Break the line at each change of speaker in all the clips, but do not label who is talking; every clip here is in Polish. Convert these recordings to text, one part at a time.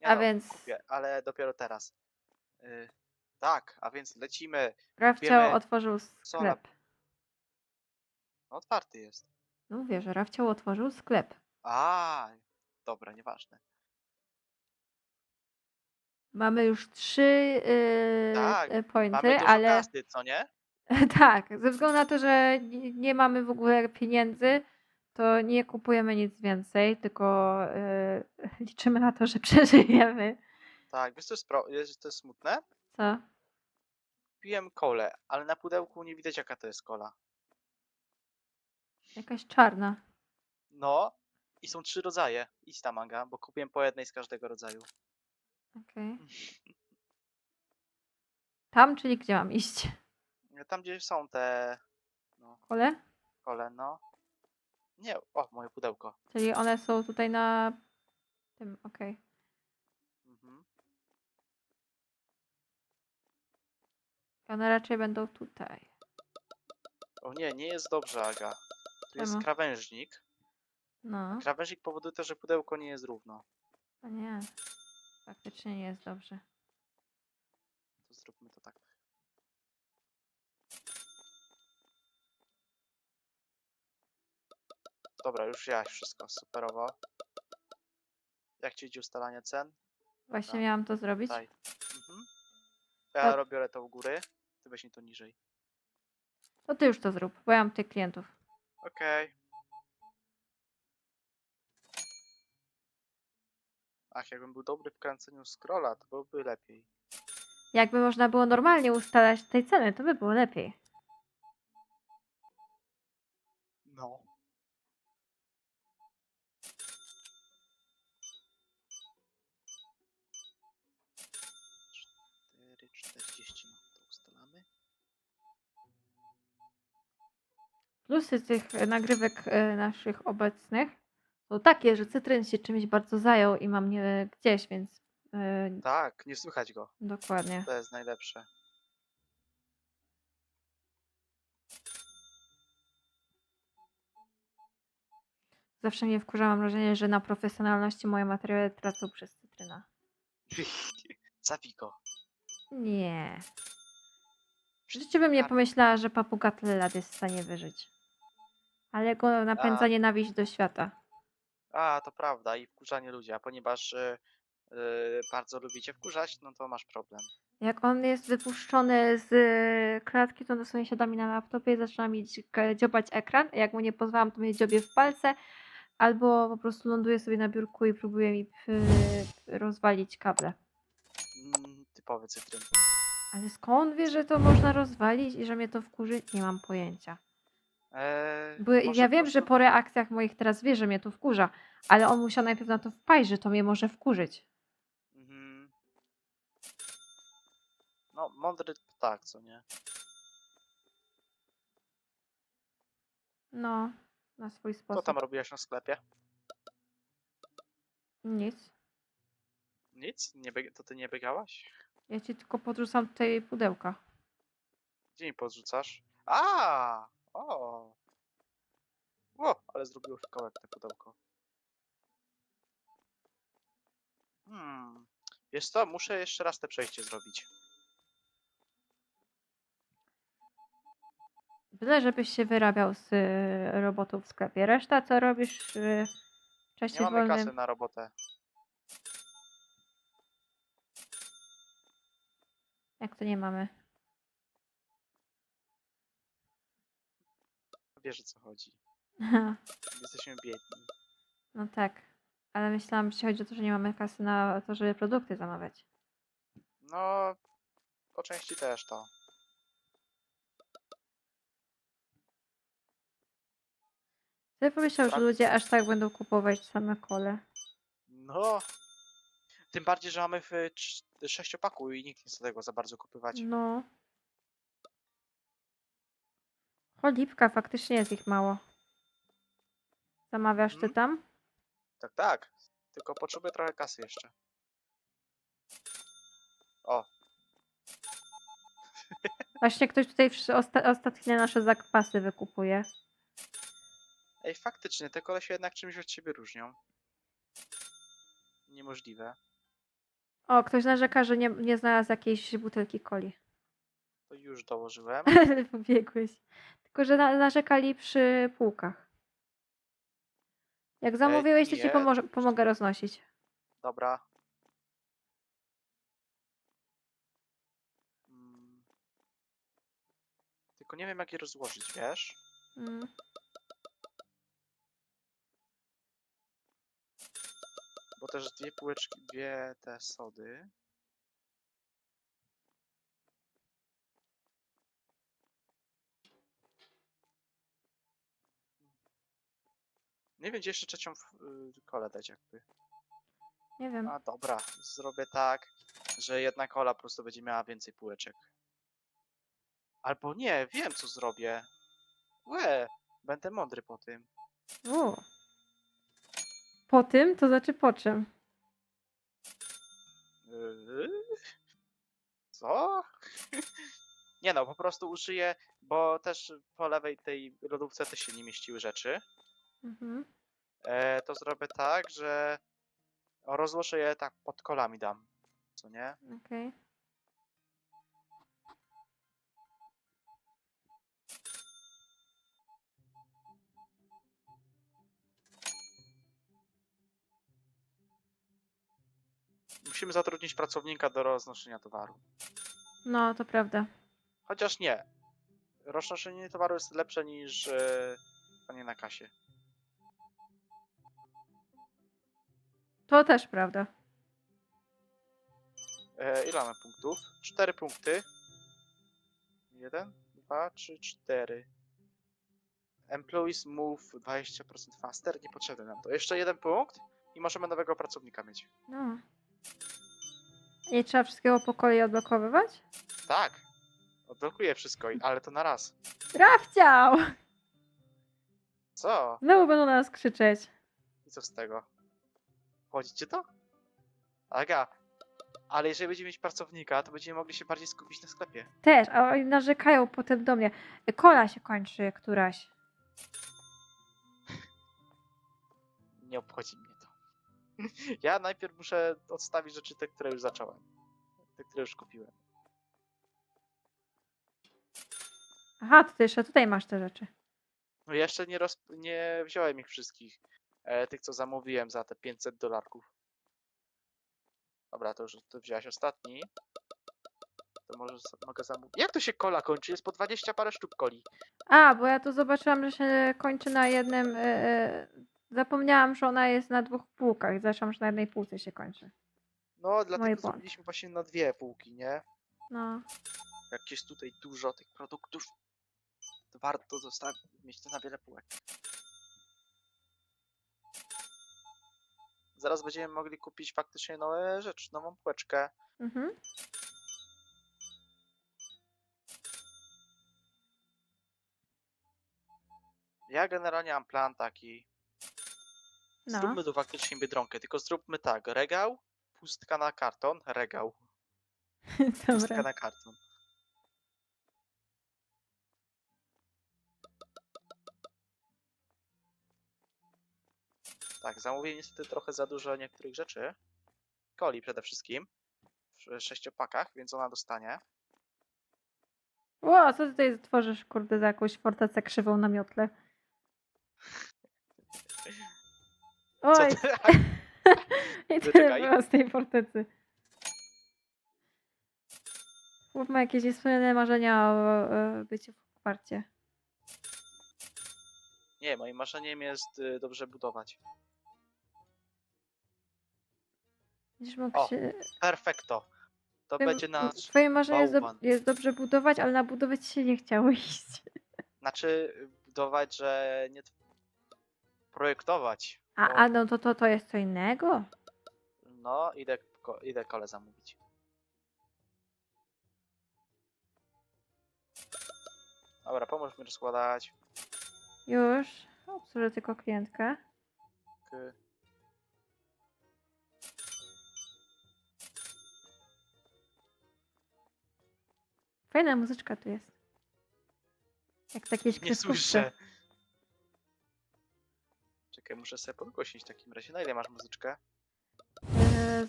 Nie
A
no,
więc
kupię, ale dopiero teraz. Y, tak, a więc lecimy.
Rafciał
Wiemy-
otworzył sklep.
No, otwarty jest.
No mówię, że Rafciał otworzył sklep.
A, dobra, nieważne.
Mamy już trzy yy,
Tak,
y, pointy,
Mamy
ale
kasy, co nie?
tak, ze względu na to, że nie, nie mamy w ogóle pieniędzy, to nie kupujemy nic więcej, tylko yy, liczymy na to, że przeżyjemy.
Tak, wiesz co jest, pro... wiesz, co jest smutne?
Co?
Piłem kolę, ale na pudełku nie widać jaka to jest kola.
Jakaś czarna.
No, i są trzy rodzaje. Idź tam, Aga, bo kupiłem po jednej z każdego rodzaju.
Okej. Tam, czyli gdzie mam iść?
Tam, gdzie są te no,
Kole?
kole, no. Nie, o, moje pudełko.
Czyli one są tutaj na tym, okej.
Mhm.
One raczej będą tutaj.
O nie, nie jest dobrze, Aga. Tu jest
Czemu?
krawężnik.
No,
Krawężnik powoduje to, że pudełko nie jest równo.
a nie. Faktycznie nie jest dobrze.
To zróbmy to tak. Dobra, już ja wszystko superowo. Jak ci idzie ustalanie cen?
Właśnie
Tak.
miałam to zrobić.
Daj. Mhm. Ja robię to u góry, ty weź mi to niżej.
To ty już to zrób, bo ja mam tych klientów.
Okej. Ach, jakbym był dobry w kręceniu scrolla, to byłoby lepiej.
Jakby można było normalnie ustalać tej ceny, to by było lepiej.
No.
Plusy tych e, nagrywek e, naszych obecnych są takie, że Cytryn się czymś bardzo zajął i mam nie gdzieś, więc e,
Tak, nie słychać go.
dokładnie.
To jest najlepsze.
Zawsze mnie wkurza, mam wrażenie, że na profesjonalności moje materiały tracą przez Cytryna.
Zabij go.
Nie. W życiu bym nie pomyślała, że papuga tyle lat jest w stanie wyżyć. Ale go napędza
A.
nienawiść do świata.
A, to prawda, i wkurzanie ludzi, a ponieważ y, y, bardzo lubicie wkurzać, no to masz problem.
Jak on jest wypuszczony z y, klatki, to dosłownie siada mi na laptopie i zaczyna mi dźg- dziobać ekran. Jak mu nie pozwalam, to mnie dziobie w palce. Albo po prostu ląduje sobie na biurku i próbuje mi y, rozwalić kable.
Mm, typowy cytryn.
Ale skąd wie, że to można rozwalić i że mnie to wkurzy? Nie mam pojęcia.
Eee,
Bo
może
ja
po
wiem, że
prostu-
po reakcjach moich teraz wie, że mnie to wkurza, ale on musiał najpierw na to wpaść, że to mnie może wkurzyć.
Mhm. No, mądry tak, co nie?
No, na swój
Co
sposób.
tam robiłaś na sklepie?
Nic.
Nic? Nie bieg- to ty nie biegałaś?
Ja ci tylko podrzucam tutaj pudełka.
Gdzie mi podrzucasz? A! O! O, ale zrobiło fikołek te pudełko. Hmm. Wiesz co, muszę jeszcze raz te przejście zrobić.
Byle, żebyś się wyrabiał z y, robotów w sklepie. Reszta, co robisz y, w
Nie
czasie
mamy
wolnym?
kasy na robotę.
Jak to nie mamy?
Wiesz o co chodzi. Jesteśmy biedni.
no tak. Ale myślałam, że chodzi o to, że nie mamy kasy na to, żeby produkty zamawiać.
No, po części też to.
Kto pomyślał, że
Tak.
ludzie aż tak będą kupować same kole?
No. Tym bardziej, że mamy w sześciopaku i nikt nie chce tego za bardzo kupywać.
No. Cholipka, faktycznie jest ich mało. Zamawiasz ty
Mhm.
tam?
Tak, tak. Tylko potrzebuję trochę kasy jeszcze. O,
Właśnie ktoś tutaj osta ostatnie nasze zakupasy wykupuje.
ej, faktycznie, te kole się jednak czymś od siebie różnią. Niemożliwe.
O, ktoś narzeka, że nie, nie znalazł jakiejś butelki coli.
To już dołożyłem.
Pobiegłeś. Tylko, że na, narzekali przy półkach. Jak zamówiłeś, to ci
nie.
pomoże, pomogę roznosić.
Dobra. Mm. Tylko nie wiem jak je rozłożyć, wiesz?
Mm.
Bo też dwie półeczki, dwie te sody. Nie wiem, gdzie jeszcze trzecią y, kolę dać jakby.
Nie wiem.
A dobra, zrobię tak, że jedna kola po prostu będzie miała więcej półeczek. Albo nie, wiem co zrobię. Łe, będę mądry po tym.
U. Po tym? To znaczy po czym?
Yy? Co? Nie no, po prostu użyję, bo też po lewej tej lodówce też się nie mieściły rzeczy.
Mhm.
E, to zrobię tak, że rozłożę je tak pod kolami dam. Co nie?
Okej.
Musimy zatrudnić pracownika do roznoszenia towaru.
No, to prawda.
Chociaż nie. Roznoszenie towaru jest lepsze niż e, panie na kasie.
To też prawda.
E, ile mamy punktów? Cztery punkty. Jeden, dwa, trzy, cztery. Employees move 20% faster. Niepotrzebne nam to. Jeszcze jeden punkt i możemy nowego pracownika mieć.
No. Nie trzeba wszystkiego po kolei odblokowywać?
Tak. Odblokuję wszystko, i- ale to na raz.
Rafciał!
Co?
Znowu będą na nas krzyczeć.
I co z tego? Chodzicie to? Aga, ale jeżeli będziemy mieć pracownika, to będziemy mogli się bardziej skupić na sklepie.
Też, a oni narzekają potem do mnie. Kola się kończy któraś.
Nie obchodzi mnie to. Ja najpierw muszę odstawić rzeczy te, które już zacząłem. Te, które już kupiłem.
Aha, to ty jeszcze tutaj masz te rzeczy.
No jeszcze nie, roz... nie wziąłem ich wszystkich. E, tych, co zamówiłem za te 500 dolarków. Dobra, to już to wziąłeś ostatni. To może mogę zamówić. Jak to się kola kończy? Jest po 20 parę sztuk coli.
A, bo ja tu zobaczyłam, że się kończy na jednym. e, e, zapomniałam, że ona jest na dwóch półkach. Zresztą, że na jednej półce się kończy.
No, dlatego
błąd.
zrobiliśmy właśnie na dwie półki, nie?
No.
Jak jest tutaj dużo tych produktów, to warto zostawić, mieć to na wiele półek. Zaraz będziemy mogli kupić faktycznie nowe rzeczy, nową półeczkę.
Mhm.
Ja generalnie mam plan taki.
No.
Zróbmy tu faktycznie biedronkę, tylko zróbmy tak. Regał, pustka na karton, regał, pustka
Dobra.
na karton. Tak, zamówiłem niestety trochę za dużo niektórych rzeczy. Coli przede wszystkim. W sześciopakach, więc ona dostanie.
Ło, co ty tutaj tworzysz, kurde, za jakąś fortecę krzywą na miotle?
Co
Oj,
ty?
i tyle
Zaczekaj.
było z tej fortecy. Chłop ma jakieś niespełnione marzenia o e, byciu w kwarcie.
Nie, moim marzeniem jest y, dobrze budować.
Będziesz mógł
O,
się...
Perfekto. To
Twoim-
będzie nasz.
Twoje marzenie jest,
bałwan.
jest dobrze budować, ale na budowę ci się nie chciało iść.
Znaczy, budować, że nie. t- Projektować.
A,
O.
a no to, to to jest co innego?
No, idę, ko, idę kole zamówić. Dobra, pomóż mi rozkładać.
Już. Obsłużę tylko klientkę.
K.
Fajna muzyczka tu jest. Jak w jakiejś
Nie
kreskówce.
słyszę. Czekaj, muszę sobie podgłosić w takim razie. Na ile masz muzyczkę?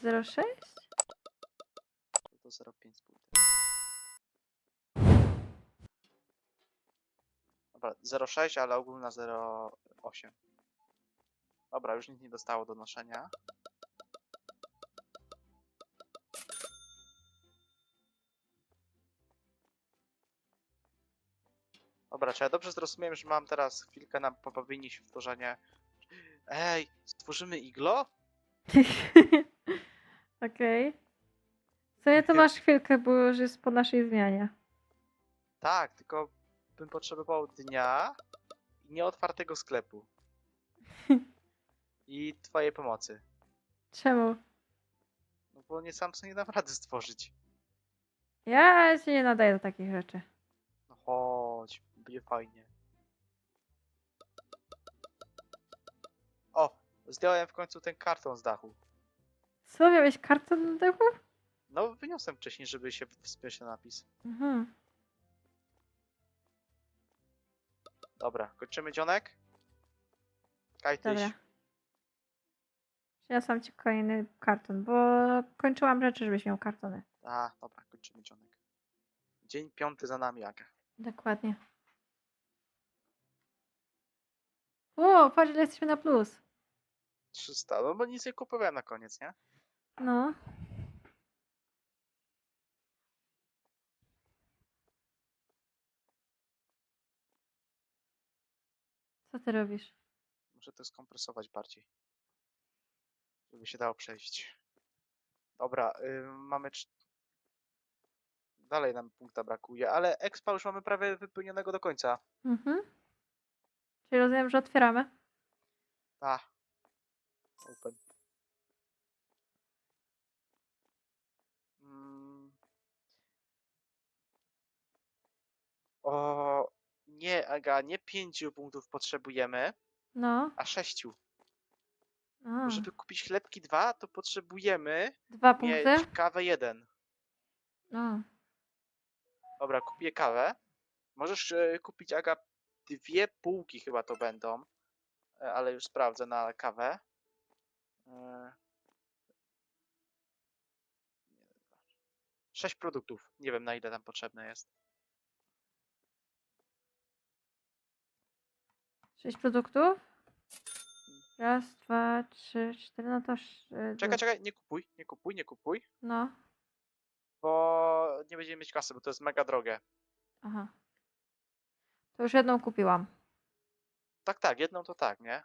E, 06?
0,5 spójny. Dobra, 0,6, ale ogólna 0,8. Dobra, już nic nie dostało do noszenia. Dobra, czy ja dobrze zrozumiałem, że mam teraz chwilkę na pobawienie się w tworzenie... Ej, stworzymy iglo?
Okej. W sumie to masz chwilkę, bo już jest po naszej zmianie.
Tak, tylko bym potrzebował dnia i nieotwartego sklepu. I twojej pomocy.
Czemu?
No bo nie sam sobie nie dam rady stworzyć.
Ja się nie nadaję do takich rzeczy.
Będzie fajnie. O, zdjąłem w końcu ten karton z dachu.
Co, miałeś karton na dachu?
No, wyniosłem wcześniej, żeby się wspiąć na napis.
Mhm.
Dobra, kończymy dzionek? Kajtyś.
Dobra. Przyniosłam ci kolejny karton, bo kończyłam rzeczy, żebyś miał kartony.
A, dobra, kończymy dzionek. Dzień piąty za nami, Aga.
Dokładnie. O, patrz, ile jesteśmy na plus.
300, no bo nic nie kupowałem na koniec, nie?
No. Co ty robisz?
Muszę to skompresować bardziej. Żeby się dało przejść. Dobra, y, mamy. cz- Dalej nam punkta brakuje, ale expa już mamy prawie wypełnionego do końca.
Mhm. Czyli rozumiem, że otwieramy.
A. Open. Mm. O. Nie, Aga, nie pięciu punktów potrzebujemy,
No.
a sześciu.
A,
Żeby kupić chlebki dwa, to potrzebujemy
dwa punkty.
mieć kawę jeden.
No.
Dobra, kupię kawę. Możesz e, kupić, Aga, dwie półki chyba to będą, e, ale już sprawdzę na kawę. E, Sześć produktów. Nie wiem na ile tam potrzebne jest.
Sześć produktów. Raz, dwa, trzy, cztery, no to... y,
Czekaj, czekaj, nie kupuj, nie kupuj, nie kupuj,
No.
bo nie będziemy mieć kasy, bo to jest mega drogie.
Aha. To już jedną kupiłam.
Tak, tak, jedną to tak, nie?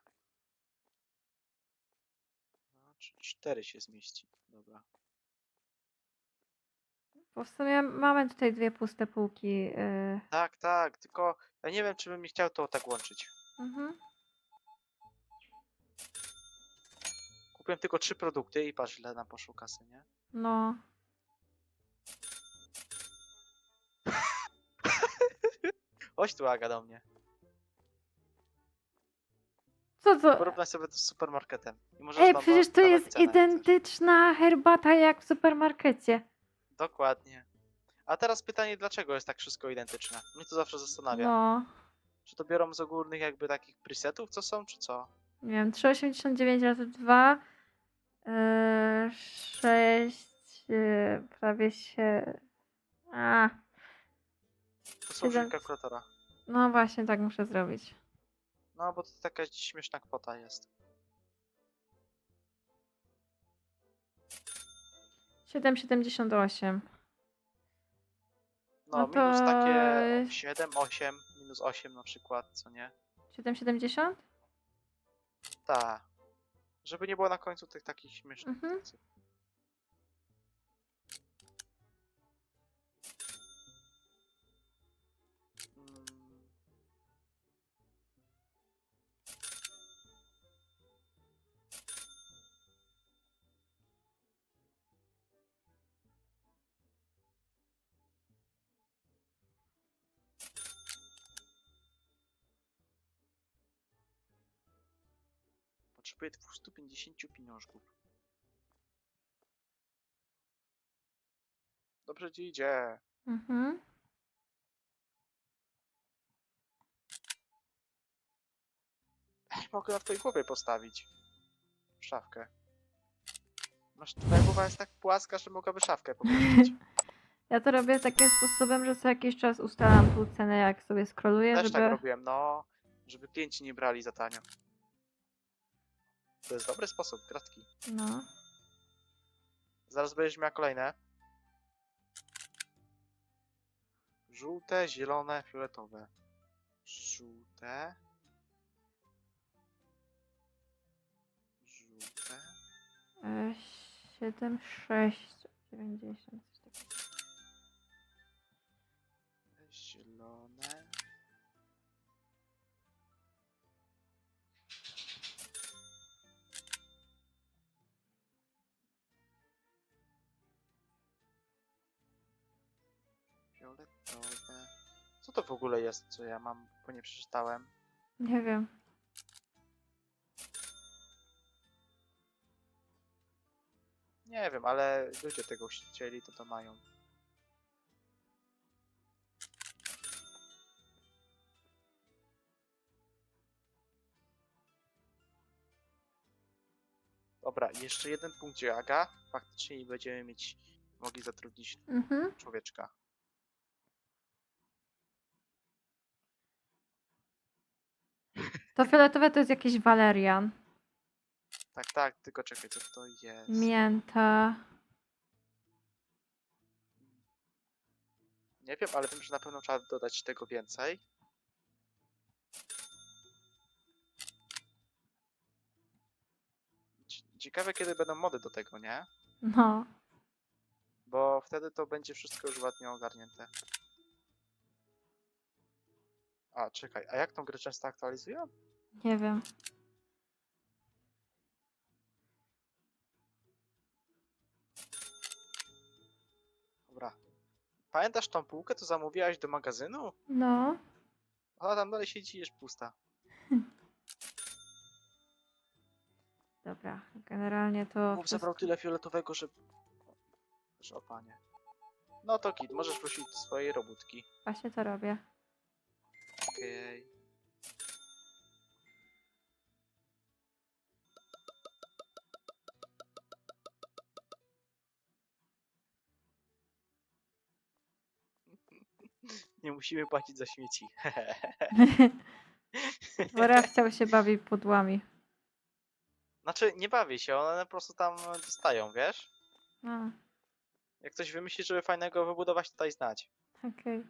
Cz- Cztery się zmieści. Dobra.
Bo w sumie mamy tutaj dwie puste półki. y,
Tak, tak, tylko ja nie wiem, czy bym chciał to tak łączyć.
Mhm.
Kupiłem tylko trzy produkty i patrz ile nam poszło kasy, nie?
No.
Chodź tu Aga do mnie.
Co to?
Porównaj sobie to z supermarketem. I możesz
Ej,
tam
przecież to jest
cenę, jak chcesz.
identyczna herbata jak w supermarkecie.
Dokładnie. A teraz pytanie, dlaczego jest tak wszystko identyczne? Mnie to zawsze zastanawia.
No.
Czy to biorą z ogólnych jakby takich presetów, co są, czy co?
Nie wiem, 3,89 razy 2. Yy, 6. Yy, prawie się. A,
To są
Siedem.
kalkulatora.
no właśnie, tak muszę zrobić.
No, bo to taka śmieszna kwota jest.
7,78.
No,
No to
minus takie
jest-
7, 8, minus 8 na przykład, co nie?
7,70?
Tak. Żeby nie było na końcu tych takich śmiesznych
Mhm.
cyfr. Potrzebuję 250 pieniążków. Dobrze ci idzie.
Mhm.
Mogę na twojej głowie postawić. Szafkę. Masz, twoja głowa jest tak płaska, że mogłaby szafkę pomieścić.
Ja to robię takim sposobem, że co jakiś czas ustalam tu cenę, jak sobie scrolluję,
Też
żeby...
tak robiłem, no, żeby klienci nie brali za tanio. To jest dobry sposób, kratki.
No.
Zaraz będziesz miała kolejne. Żółte, zielone, fioletowe. Żółte. Żółte.
E, 7, 6, 90, coś takiego.
Co to w ogóle jest, co ja mam, bo nie przeczytałem?
Nie wiem.
Nie wiem, ale ludzie tego chcieli, to to mają. Dobra, jeszcze jeden punkt, Aga. Faktycznie i będziemy mieć mogli zatrudnić
Mhm.
człowieczka.
To fioletowe to jest jakiś walerian.
Tak, tak, tylko czekaj, co to jest?
Mięta.
Nie wiem, ale wiem, że na pewno trzeba dodać tego więcej. Ci- Ciekawe, kiedy będą mody do tego, nie?
No.
Bo wtedy to będzie wszystko już ładnie ogarnięte. A, czekaj, a jak tą grę często aktualizują?
Nie wiem.
Dobra. Pamiętasz tą półkę, co zamówiłaś do magazynu?
No.
A tam dalej siedzi jest pusta.
Dobra. Generalnie to. Wszystko-
zabrał tyle fioletowego, że... Że o panie. No to kit, możesz prosić swojej robótki.
Właśnie to robię.
Okej. Nie musimy płacić za śmieci.
Wora chciał się bawić pudłami.
Znaczy, nie bawię się, one po prostu tam dostają, wiesz?
A,
Jak coś wymyśli, żeby fajnego wybudować, to daj znać.
okej.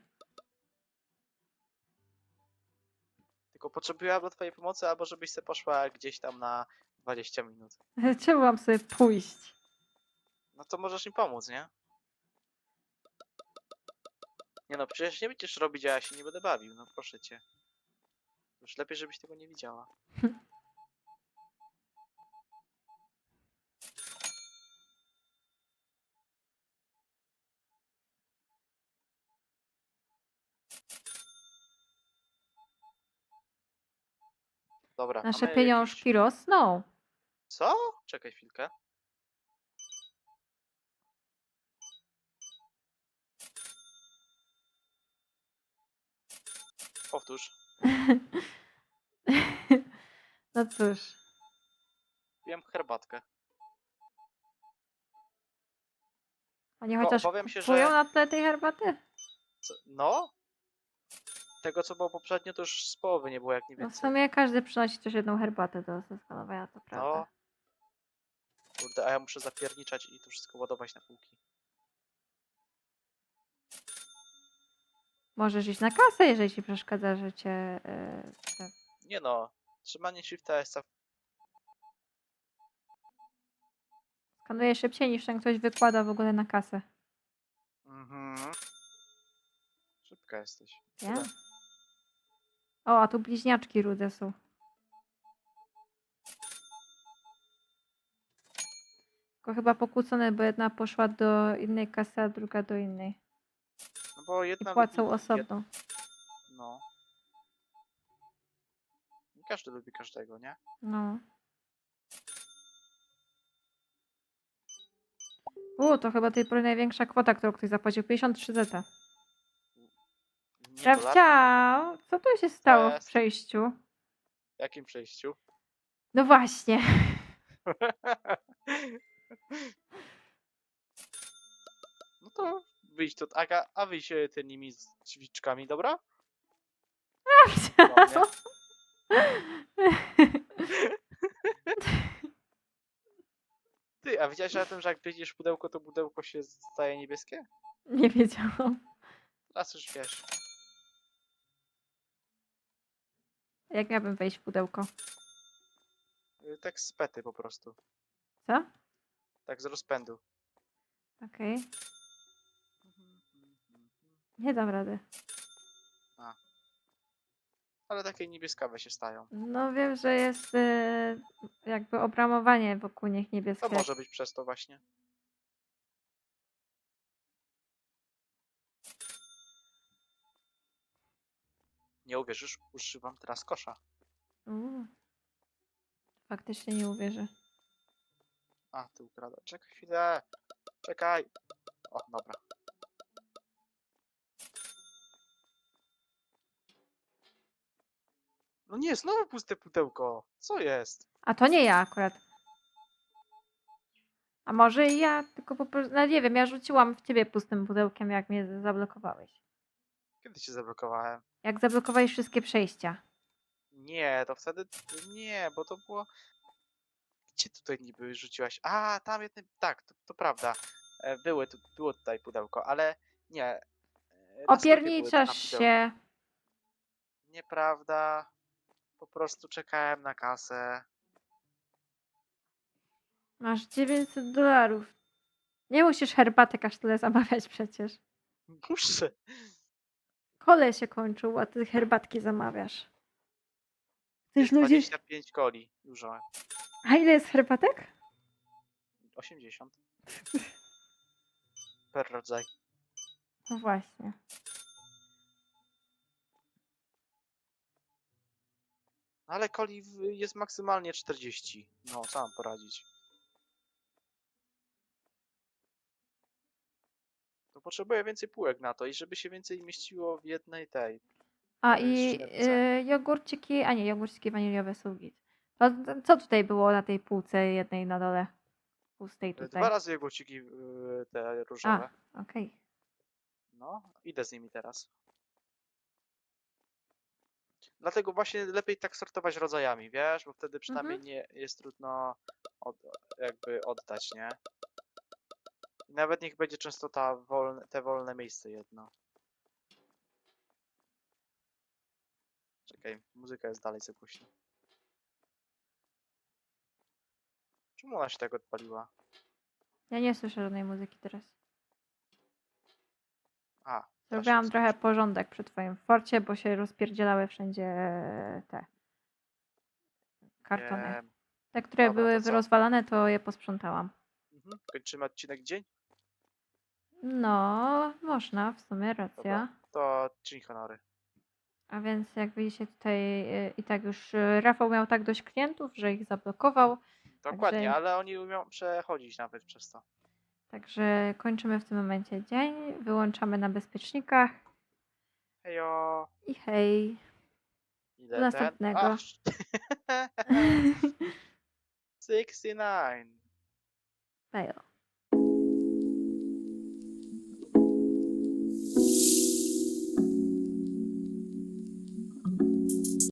Tylko potrzebuję albo twojej pomocy, albo żebyś se poszła gdzieś tam na 20 minut.
Czemu mam sobie pójść?
No to możesz mi pomóc, nie? Nie no, przecież nie będziesz robić, a ja się nie będę bawił, no proszę cię. Już lepiej, żebyś tego nie widziała. Dobra,
Nasze
mamy
pieniążki
Jakiś...
rosną.
Co? Czekaj chwilkę. Powtórz.
no cóż.
Piłem herbatkę.
Oni chociaż
obawiam się,
kupują
że-
na tle tej herbaty?
Co? No? Tego co było poprzednio to już z połowy nie było jak nie
No w
więcej.
sumie każdy przynosi też jedną herbatę do zeskanowania, to prawda.
No. Kurde, a ja muszę zapierniczać i to wszystko ładować na półki.
Możesz iść na kasę, jeżeli ci przeszkadza, że cię... e,
Nie no, trzymanie shifta jest cał-
Skanuje szybciej niż ten ktoś wykłada w ogóle na kasę.
Mhm. Szybka jesteś.
Nie?
Tyle.
O, a tu bliźniaczki rude są. Tylko chyba pokłócone, bo jedna poszła do innej kasy, a druga do innej.
Bo
I
jedna
płacą
lubi,
osobno.
No. Nie każdy lubi każdego, nie?
No. U, to chyba tej pory największa kwota, którą ktoś zapłacił. 53 zeta.
Nie dolar.
Co tu się stało w
jest.
przejściu?
W jakim przejściu?
No właśnie.
no to wyjść to Aga, a wyjść e, tymi z drzwiczkami, dobra? Do mnie. Ty, a wiedziałeś o tym, że jak wyjdziesz w pudełko, to pudełko się staje niebieskie?
Nie wiedziałam.
Teraz już wiesz.
Jak miałabym wejść w pudełko?
Y, Tak z pety po prostu.
Co?
Tak z rozpędu.
Okej. Nie dam rady.
Ale takie niebieskawe się stają.
No wiem, że jest y, jakby obramowanie wokół nich
To
niebieskie.
może być przez to właśnie. Nie uwierzysz, używam teraz kosza.
Uuu. Faktycznie nie uwierzę.
A, ty ukrada. Czekaj chwilę. Czekaj. O, dobra. No nie, znowu puste pudełko. Co jest?
A to nie ja akurat. A może i ja, tylko po prostu, no nie wiem, ja rzuciłam w ciebie pustym pudełkiem, jak mnie zablokowałeś.
Kiedy cię zablokowałem?
Jak zablokowałeś wszystkie przejścia.
Nie, to wtedy nie, bo to było. Gdzie tutaj niby rzuciłaś? A, tam jednym. Tak, to, to prawda. E, Były, tu, było tutaj pudełko, ale nie. e, na sklepie były
Opierniczasz
pudełka.
się.
Nieprawda. Po prostu czekałem na kasę.
Masz 900 dolarów. Nie musisz herbatek aż tyle zamawiać przecież.
Muszę.
Kole się kończył, a ty herbatki zamawiasz. Chcesz ludzi...
25 coli. Dużo.
A ile jest herbatek?
80. Per rodzaj.
No właśnie.
Ale coli jest maksymalnie 40. No, mam poradzić? To potrzebuję więcej półek na to i żeby się więcej mieściło w jednej tej.
A i y, jogurciki, a nie, jogurciki waniliowe są git. To, to, co tutaj było na tej półce jednej na dole? Pustej tutaj.
Dwa razy jogurciki yy, te różowe.
A, okej.
No, idę z nimi teraz. Dlatego właśnie lepiej tak sortować rodzajami, wiesz, bo wtedy przynajmniej nie jest trudno od, jakby oddać, nie? Nawet niech będzie często ta wolne, te wolne miejsce jedno. Czekaj, muzyka jest dalej za głośno. Czemu ona się tak odpaliła?
Ja nie słyszę żadnej muzyki teraz.
A,
Zrobiłam trochę porządek przy twoim forcie, bo się rozpierdzielały wszędzie te kartony.
Wiem.
Te, które
Dobra,
były
to co?
rozwalane, to je posprzątałam.
Mhm. Kończymy odcinek dzień?
No, można, w sumie, racja.
Dobra. To czyń honory.
A więc jak widzicie tutaj y, i tak już y, Rafał miał tak dość klientów, że ich zablokował.
Dokładnie, ale oni umią przechodzić nawet przez to.
Także kończymy w tym momencie dzień, wyłączamy na bezpiecznikach
Hejo!
i hej.
Ile
Do następnego.
Ach, 69!
Bajo.